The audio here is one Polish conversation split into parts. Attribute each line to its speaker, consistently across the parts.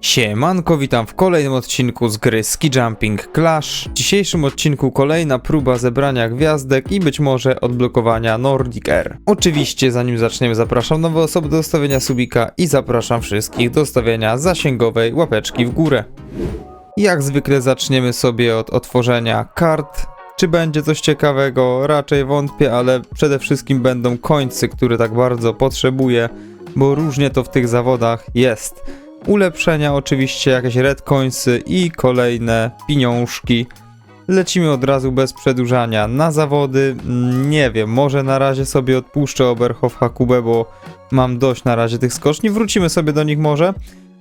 Speaker 1: Siemanko, witam w kolejnym odcinku z gry Ski Jumping Clash. W dzisiejszym odcinku kolejna próba zebrania gwiazdek i być może odblokowania Nordic Air. Oczywiście zanim zaczniemy zapraszam nowe osoby do zostawienia subika i zapraszam wszystkich do stawiania zasięgowej łapeczki w górę. Jak zwykle zaczniemy sobie od otworzenia kart. Czy będzie coś ciekawego? Raczej wątpię, ale przede wszystkim będą końcy, które tak bardzo potrzebuję, bo różnie to w tych zawodach jest. Ulepszenia oczywiście, jakieś red coinsy i kolejne pieniążki. Lecimy od razu bez przedłużania na zawody. Nie wiem, może na razie sobie odpuszczę Oberhof Hakubę, bo mam dość na razie tych skoczni. Wrócimy sobie do nich może.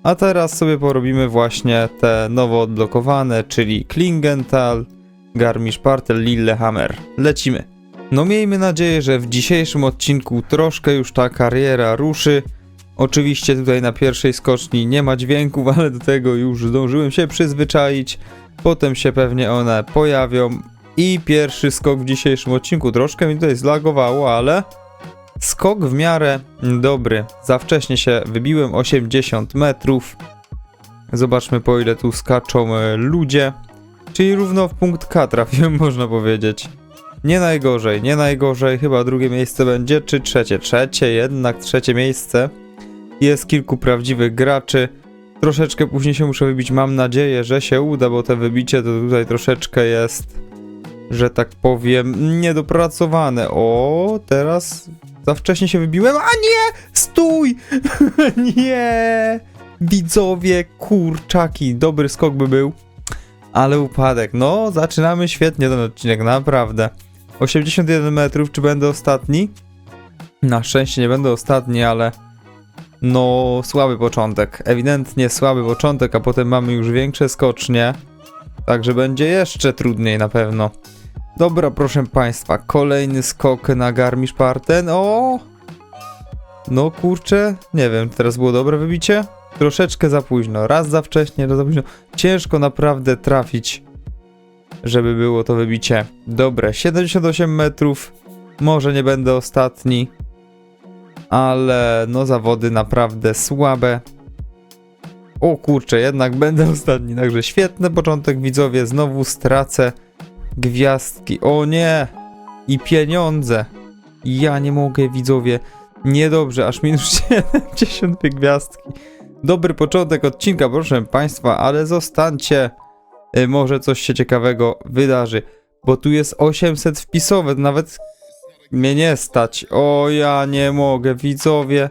Speaker 1: A teraz sobie porobimy właśnie te nowo odblokowane, czyli Klingenthal, Garmisch-Partel, Lillehammer. Lecimy. No miejmy nadzieję, że w dzisiejszym odcinku troszkę już ta kariera ruszy. Oczywiście tutaj na pierwszej skoczni nie ma dźwięków, ale do tego już zdążyłem się przyzwyczaić. Potem się pewnie one pojawią. I pierwszy skok w dzisiejszym odcinku. Troszkę mi tutaj zlagowało, ale skok w miarę dobry. Za wcześnie się wybiłem 80 metrów. Zobaczmy po ile tu skaczą e, ludzie. Czyli równo w punkt K trafiłem, można powiedzieć. Nie najgorzej, nie najgorzej. Chyba drugie miejsce będzie, czy trzecie? Trzecie, jednak trzecie miejsce. Jest kilku prawdziwych graczy. Troszeczkę później się muszę wybić. Mam nadzieję, że się uda, bo te wybicie to tutaj troszeczkę jest, że tak powiem, niedopracowane. O, teraz za wcześnie się wybiłem. A nie! Stój! nie! Widzowie, kurczaki. Dobry skok by był. Ale upadek. No, zaczynamy świetnie ten odcinek, naprawdę. 81 metrów, czy będę ostatni? Na szczęście nie będę ostatni, ale no, słaby początek. Ewidentnie słaby początek, a potem mamy już większe skocznie. Także będzie jeszcze trudniej na pewno. Dobra, proszę państwa, kolejny skok na Garmisch-Parten. O! No kurczę, nie wiem, teraz było dobre wybicie? Troszeczkę za późno, raz za wcześnie, raz za późno. Ciężko naprawdę trafić, żeby było to wybicie. Dobre, 78 metrów. Może nie będę ostatni ale no zawody naprawdę słabe. O kurczę, jednak będę ostatni, także świetny początek widzowie, znowu stracę gwiazdki. O nie! I pieniądze. Ja nie mogę widzowie. Niedobrze, aż minus 72 gwiazdki. Dobry początek odcinka, proszę państwa, ale zostańcie. Y, Może coś się ciekawego wydarzy, bo tu jest 800 wpisowe, nawet mnie nie stać. O, ja nie mogę, widzowie.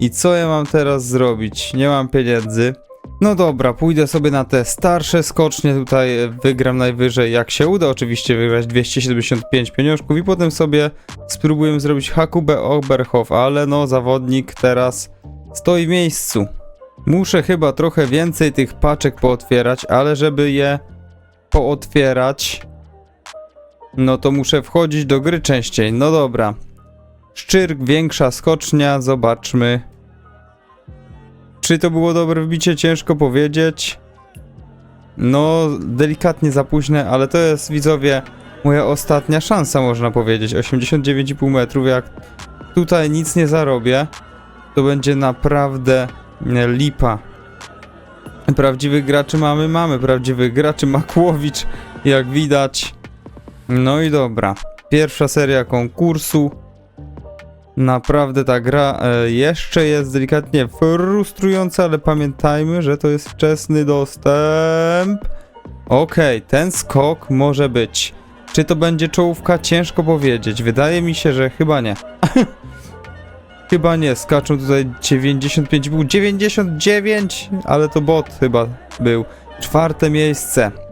Speaker 1: I co ja mam teraz zrobić? Nie mam pieniędzy. No dobra, pójdę sobie na te starsze skocznie, tutaj wygram najwyżej, jak się uda oczywiście wygrać 275 pieniążków i potem sobie spróbuję zrobić Hakubę Oberhof, ale no zawodnik teraz stoi w miejscu. Muszę chyba trochę więcej tych paczek pootwierać, ale żeby je pootwierać, no to muszę wchodzić do gry częściej. No dobra. Szczyrk, większa skocznia, zobaczmy. Czy to było dobre wbicie? Ciężko powiedzieć. No, delikatnie za późne, ale to jest, widzowie, moja ostatnia szansa, można powiedzieć. 89,5 metrów, jak tutaj nic nie zarobię, to będzie naprawdę lipa. Prawdziwych graczy mamy? Mamy prawdziwych graczy. Makłowicz, jak widać. No i dobra. Pierwsza seria konkursu. Naprawdę ta gra e, jeszcze jest delikatnie frustrująca, ale pamiętajmy, że to jest wczesny dostęp. Okej, ten skok może być. Czy to będzie czołówka? Ciężko powiedzieć. Wydaje mi się, że chyba nie. chyba nie. Skaczą tutaj 95, był 99, ale to bot chyba był. Czwarte miejsce.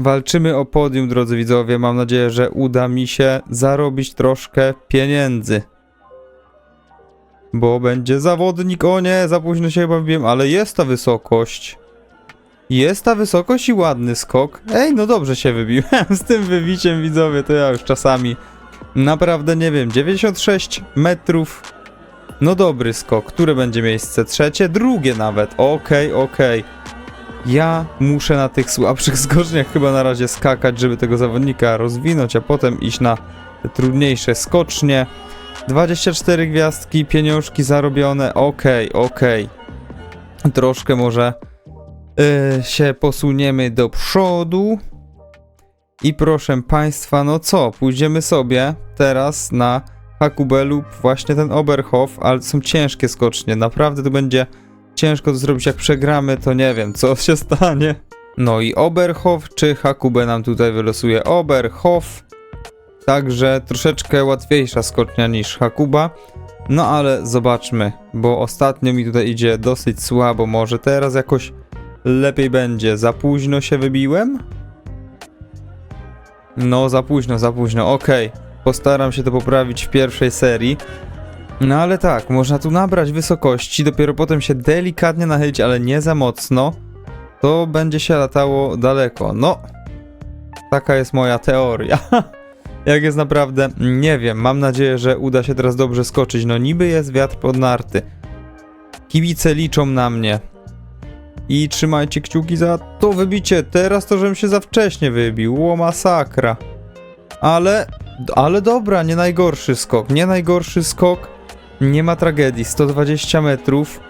Speaker 1: Walczymy o podium, drodzy widzowie. Mam nadzieję, że uda mi się zarobić troszkę pieniędzy. Bo będzie zawodnik. O nie, za późno się chyba ale jest ta wysokość. Jest ta wysokość i ładny skok. Ej, no dobrze się wybiłem. Z tym wybiciem, widzowie, to ja już czasami naprawdę nie wiem. 96 metrów. No dobry skok. Które będzie miejsce? Trzecie? Drugie nawet. Okej, okej. Ja muszę na tych słabszych skoczniach chyba na razie skakać, żeby tego zawodnika rozwinąć, a potem iść na te trudniejsze skocznie. 24 gwiazdki, pieniążki zarobione, okej, okej. Troszkę może yy, się posuniemy do przodu. I proszę Państwa, no co, pójdziemy sobie teraz na Hakubę lub właśnie ten Oberhof, ale są ciężkie skocznie. Naprawdę to będzie ciężko to zrobić. Jak przegramy, to nie wiem, co się stanie. No i Oberhof czy Hakubę nam tutaj wylosuje? Oberhof. Także troszeczkę łatwiejsza skocznia niż Hakuba. No ale zobaczmy, bo ostatnio mi tutaj idzie dosyć słabo. Może teraz jakoś lepiej będzie. Za późno się wybiłem? No, za późno, za późno. Okej, postaram się to poprawić w pierwszej serii. No ale tak, można tu nabrać wysokości, dopiero potem się delikatnie nachylić, ale nie za mocno. To będzie się latało daleko. No, taka jest moja teoria. Jak jest naprawdę, nie wiem. Mam nadzieję, że uda się teraz dobrze skoczyć. No, niby jest wiatr pod narty. Kibice liczą na mnie. I trzymajcie kciuki za to wybicie. Teraz to, żebym się za wcześnie wybił. Ło masakra. Ale, ale dobra, nie najgorszy skok. Nie najgorszy skok. Nie ma tragedii. 120 metrów.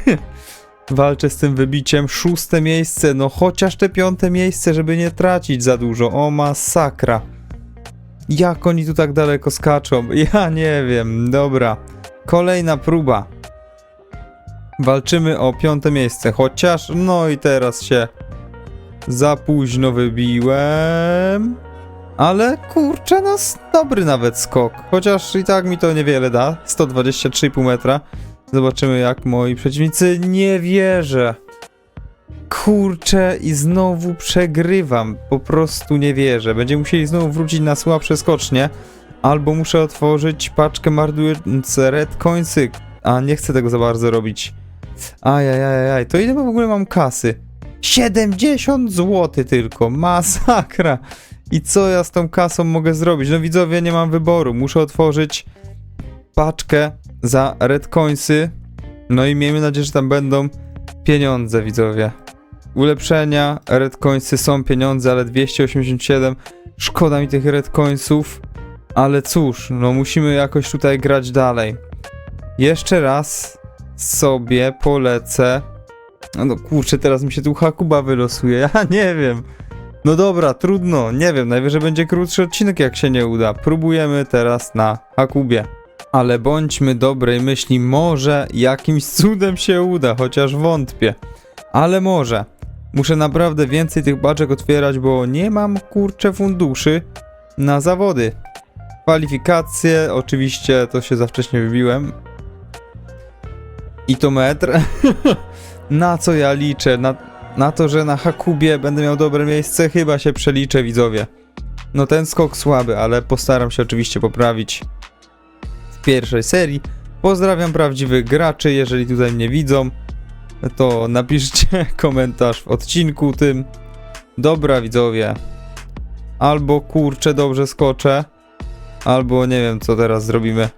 Speaker 1: Walczę z tym wybiciem. Szóste miejsce. No chociaż te piąte miejsce, żeby nie tracić za dużo. O masakra. Jak oni tu tak daleko skaczą? Ja nie wiem. Dobra. Kolejna próba. Walczymy o piąte miejsce, chociaż no i teraz się za późno wybiłem. Ale kurczę, no s- dobry nawet skok. Chociaż i tak mi to niewiele da. 123,5 metra. Zobaczymy jak moi przeciwnicy. Nie wierzę. Kurczę i znowu przegrywam. Po prostu nie wierzę. Będziemy musieli znowu wrócić na słabsze skocznie. Albo muszę otworzyć paczkę marnujące red coinsy. A nie chcę tego za bardzo robić. Ajajajaj, to ile w ogóle mam kasy? 70 zł tylko, masakra. I co ja z tą kasą mogę zrobić? No widzowie, nie mam wyboru. Muszę otworzyć paczkę za red coinsy. No i miejmy nadzieję, że tam będą pieniądze, widzowie. Ulepszenia, red coinsy są pieniądze, ale 287. Szkoda mi tych red coinsów. Ale cóż, no musimy jakoś tutaj grać dalej. Jeszcze raz sobie polecę. No, no kurczę, teraz mi się tu Hakuba wylosuje. Ja nie wiem. No dobra, trudno, nie wiem, najwyżej będzie krótszy odcinek, jak się nie uda. Próbujemy teraz na Hakubie. Ale bądźmy dobrej myśli, może jakimś cudem się uda, chociaż wątpię. Ale może. Muszę naprawdę więcej tych baczek otwierać, bo nie mam kurczę funduszy na zawody. Kwalifikacje, oczywiście to się za wcześnie wybiłem. I to metr. na co ja liczę? Na, na to, że na Hakubie będę miał dobre miejsce? Chyba się przeliczę, widzowie. No ten skok słaby, ale postaram się oczywiście poprawić w pierwszej serii. Pozdrawiam prawdziwych graczy, jeżeli tutaj mnie widzą, to napiszcie komentarz w odcinku tym. Dobra, widzowie. Albo kurczę, dobrze skoczę, albo nie wiem, co teraz zrobimy.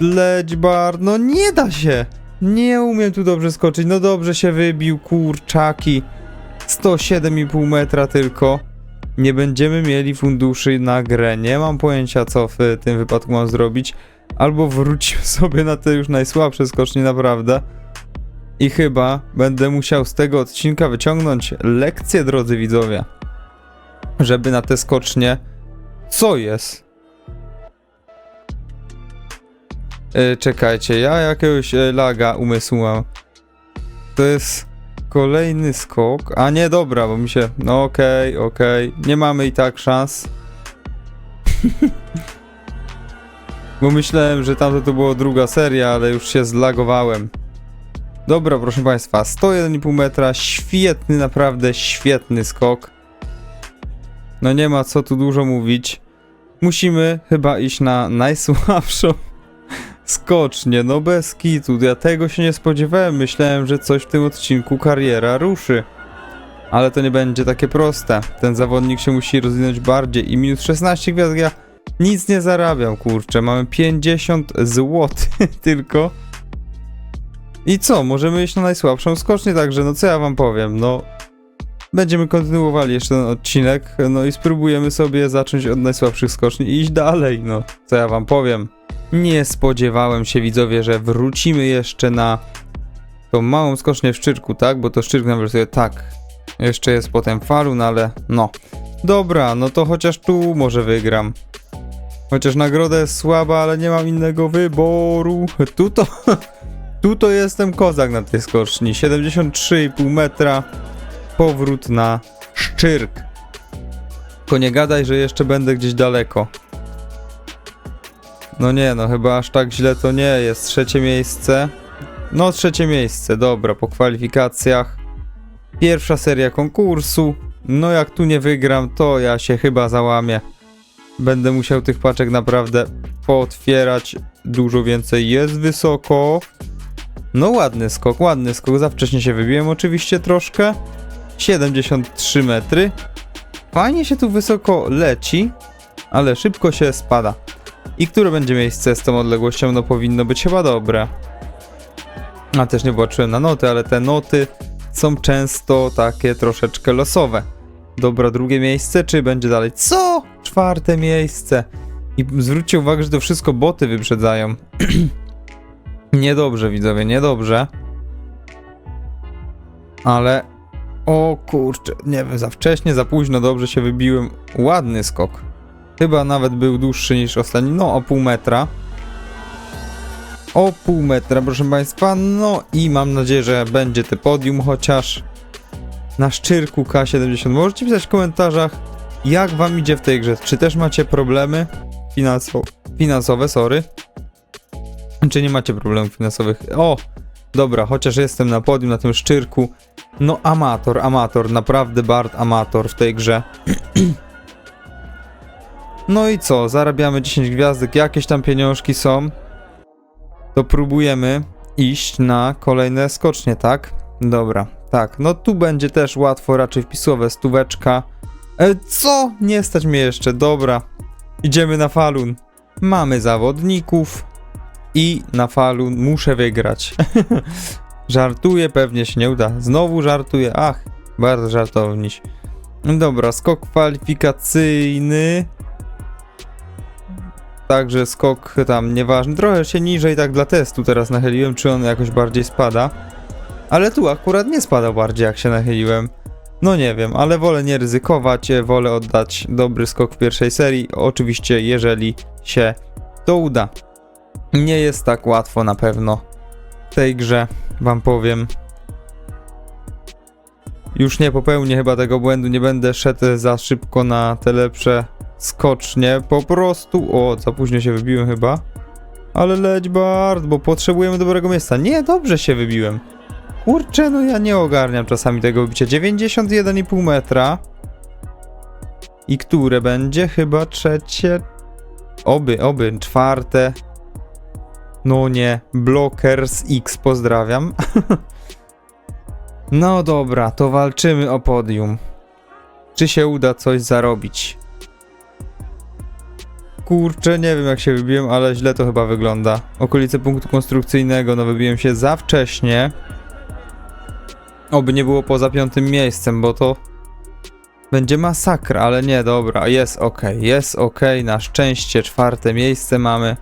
Speaker 1: Leć bar, no nie da się. Nie umiem tu dobrze skoczyć. No dobrze się wybił, kurczaki. 107,5 metra tylko. Nie będziemy mieli funduszy na grę. Nie mam pojęcia, co w tym wypadku mam zrobić. Albo wrócimy sobie na te już najsłabsze skocznie, naprawdę. I chyba będę musiał z tego odcinka wyciągnąć lekcję, drodzy widzowie. Żeby na te skocznie. Co jest? E, czekajcie, ja jakiegoś e, laga umysłu mam. To jest kolejny skok. A nie, dobra, bo mi się. No okej, okej. Nie mamy i tak szans. bo myślałem, że tamto to była druga seria, ale już się zlagowałem. Dobra, proszę Państwa, 101,5 metra, świetny, naprawdę świetny skok. No nie ma co tu dużo mówić. Musimy chyba iść na najsłabszą skocznie, no bez kitu. Ja tego się nie spodziewałem. Myślałem, że coś w tym odcinku kariera ruszy. Ale to nie będzie takie proste. Ten zawodnik się musi rozwinąć bardziej i minus 16 gwiazd ja nic nie zarabiam, kurczę. Mamy 50 zł tylko. I co? Możemy iść na najsłabszą skocznię, także no co ja wam powiem, no... Będziemy kontynuowali jeszcze ten odcinek, no i spróbujemy sobie zacząć od najsłabszych skoczni i iść dalej, no. Co ja wam powiem. Nie spodziewałem się widzowie, że wrócimy jeszcze na tą małą skocznię w szczyrku, tak? Bo to szczyrk nawiązuje tak. Jeszcze jest potem falun, ale no. Dobra, no to chociaż tu może wygram. Chociaż nagroda jest słaba, ale nie mam innego wyboru. Tu to... Tu to jestem kozak na tej skoczni. 73,5 metra. Powrót na szczyrk. Tylko nie gadaj, że jeszcze będę gdzieś daleko. No nie, no chyba aż tak źle to nie jest. Trzecie miejsce. No, trzecie miejsce, dobra, po kwalifikacjach. Pierwsza seria konkursu. No, jak tu nie wygram, to ja się chyba załamię. Będę musiał tych paczek naprawdę pootwierać. Dużo więcej jest wysoko. No, ładny skok, ładny skok. Za wcześnie się wybiłem, oczywiście troszkę. 73 metry. Fajnie się tu wysoko leci, ale szybko się spada. I które będzie miejsce z tą odległością? No powinno być chyba dobre. A też nie patrzyłem na noty, ale te noty są często takie troszeczkę losowe. Dobra, drugie miejsce, czy będzie dalej? Co? Czwarte miejsce. I zwróćcie uwagę, że to wszystko boty wyprzedzają. niedobrze, widzowie, niedobrze. Ale... O kurczę, nie wiem, za wcześnie, za późno, dobrze się wybiłem. Ładny skok. Chyba nawet był dłuższy niż ostatni, no o pół metra. O pół metra, proszę Państwa, no i mam nadzieję, że będzie te podium chociaż na szczyrku K70. Możecie pisać w komentarzach, jak Wam idzie w tej grze. Czy też macie problemy finanso finansowe, sorry. Czy nie macie problemów finansowych? O, dobra, chociaż jestem na podium, na tym szczyrku. No amator, amator, naprawdę Bart amator w tej grze. No i co? Zarabiamy 10 gwiazdek, jakieś tam pieniążki są. To próbujemy iść na kolejne skocznie, tak? Dobra, tak. No tu będzie też łatwo, raczej wpisowe stóweczka. E, co? Nie stać mnie jeszcze, dobra. Idziemy na falun. Mamy zawodników i na falun muszę wygrać. żartuję, pewnie się nie uda. Znowu żartuję, ach, bardzo żartowniś. Dobra, skok kwalifikacyjny. Także skok tam nieważny. Trochę się niżej tak dla testu teraz nachyliłem, czy on jakoś bardziej spada. Ale tu akurat nie spada bardziej jak się nachyliłem. No nie wiem, ale wolę nie ryzykować, wolę oddać dobry skok w pierwszej serii. Oczywiście, jeżeli się to uda. Nie jest tak łatwo na pewno w tej grze, wam powiem. Już nie popełnię chyba tego błędu, nie będę szedł za szybko na te lepsze skocznie, po prostu. O, za późno się wybiłem chyba. Ale leć Bart, bo potrzebujemy dobrego miejsca. Nie, dobrze się wybiłem. Kurczę, no ja nie ogarniam czasami tego wybicia. 91,5 metra. I które będzie? Chyba trzecie. Oby, oby, czwarte. No nie, Blockers X, pozdrawiam. no dobra, to walczymy o podium. Czy się uda coś zarobić? Kurczę, nie wiem jak się wybiłem, ale źle to chyba wygląda. Okolice punktu konstrukcyjnego, no wybiłem się za wcześnie. Oby nie było poza piątym miejscem, bo to będzie masakra, ale nie, dobra, jest ok, jest ok, na szczęście czwarte miejsce mamy.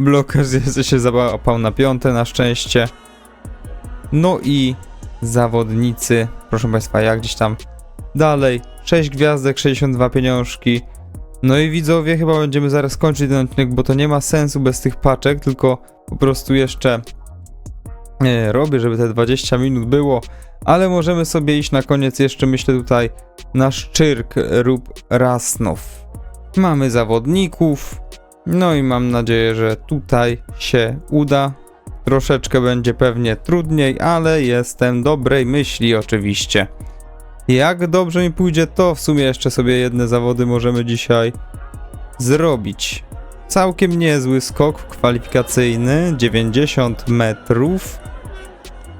Speaker 1: Bloker się załapał na piąte, na szczęście. No i zawodnicy, proszę Państwa, jak gdzieś tam dalej. 6 gwiazdek, 62 pieniążki. No i widzowie, chyba będziemy zaraz kończyć ten odcinek, bo to nie ma sensu bez tych paczek, tylko po prostu jeszcze e, robię, żeby te 20 minut było, ale możemy sobie iść na koniec jeszcze, myślę tutaj, na Szczyrk lub Rasnow. Mamy zawodników, no i mam nadzieję, że tutaj się uda. Troszeczkę będzie pewnie trudniej, ale jestem dobrej myśli oczywiście. Jak dobrze mi pójdzie, to w sumie jeszcze sobie jedne zawody możemy dzisiaj zrobić. Całkiem niezły skok kwalifikacyjny, 90 metrów.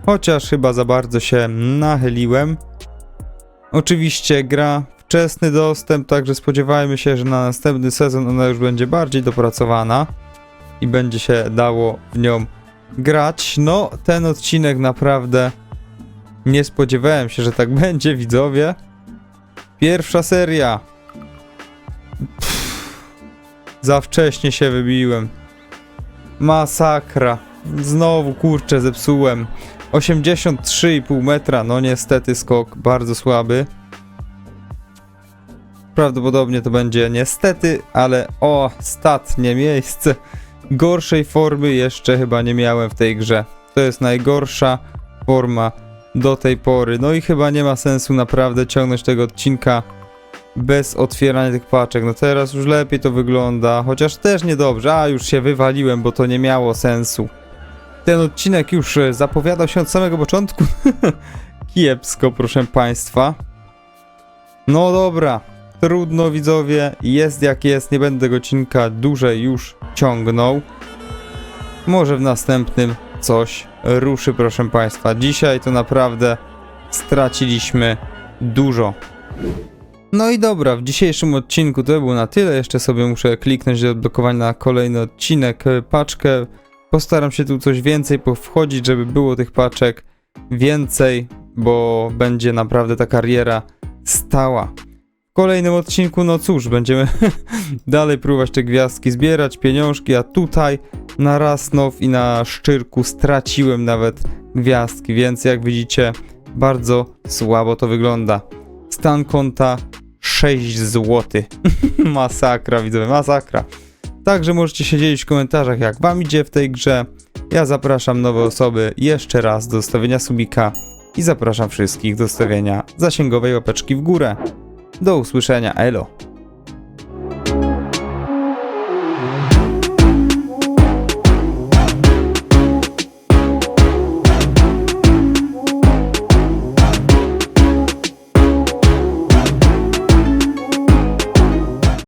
Speaker 1: Chociaż chyba za bardzo się nachyliłem. Oczywiście gra wczesny dostęp, także spodziewajmy się, że na następny sezon ona już będzie bardziej dopracowana i będzie się dało w nią grać. No, ten odcinek naprawdę nie spodziewałem się, że tak będzie, widzowie. Pierwsza seria. Pff, za wcześnie się wybiłem. Masakra. znowu kurczę zepsułem. 83,5 metra, no niestety skok bardzo słaby. Prawdopodobnie to będzie niestety, ale ostatnie miejsce. Gorszej formy jeszcze chyba nie miałem w tej grze. To jest najgorsza forma do tej pory. No i chyba nie ma sensu naprawdę ciągnąć tego odcinka bez otwierania tych paczek. No teraz już lepiej to wygląda, chociaż też niedobrze. A już się wywaliłem, bo to nie miało sensu. Ten odcinek już e, zapowiadał się od samego początku. Kiepsko, proszę państwa. No dobra, trudno widzowie, jest jak jest, nie będę tego odcinka dłużej już ciągnął. Może w następnym coś ruszy, proszę państwa. Dzisiaj to naprawdę straciliśmy dużo. No i dobra, w dzisiejszym odcinku to było na tyle. Jeszcze sobie muszę kliknąć do odblokowania na kolejny odcinek, e, paczkę. Postaram się tu coś więcej powchodzić, żeby było tych paczek więcej, bo będzie naprawdę ta kariera stała. Kolejnym odcinku, no cóż, będziemy dalej próbować te gwiazdki zbierać, pieniążki, a tutaj na Rasnow i na Szczyrku straciłem nawet gwiazdki, więc jak widzicie, bardzo słabo to wygląda. Stan konta 6 zł. masakra, widzowie, masakra. Także możecie się dzielić w komentarzach, jak wam idzie w tej grze. Ja zapraszam nowe osoby jeszcze raz do zostawienia subika i zapraszam wszystkich do stawienia zasięgowej łapeczki w górę. Do usłyszenia, elo.